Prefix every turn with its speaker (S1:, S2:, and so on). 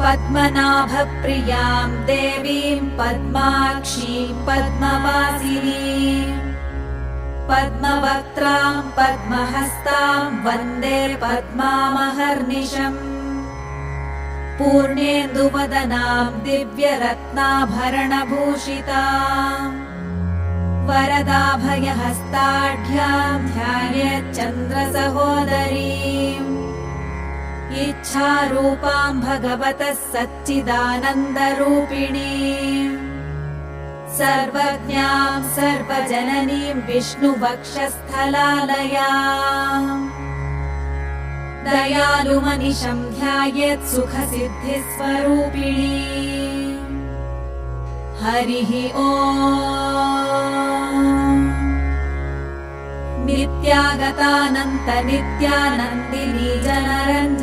S1: पद्मनाभप्रियाम् देवीम् पद्माक्षीम् पद्मवासिनीम् पद्मवक्त्राम् पद्महस्ताम् वन्दे पद्मामहर्निशम्। पूर्णेन्दुवदनाम् दिव्यरत्नाभरणभूषिताम्। वरदाभयहस्ताढ्याम् ध्यायेच्चन्द्रसहोदरीम् इच्छारूपाम् भगवतः सच्चिदानन्दरूपिणीम् सर्वज्ञाम् सर्वजननीम् विष्णुवक्षस्थलालयाम्। दयालुमनिशम् ध्यायेत् सुखसिद्धिस्वरूपिणी। हरिः ओ नित्यागतानन्त नित्यानन्दिनी जनरञ्ज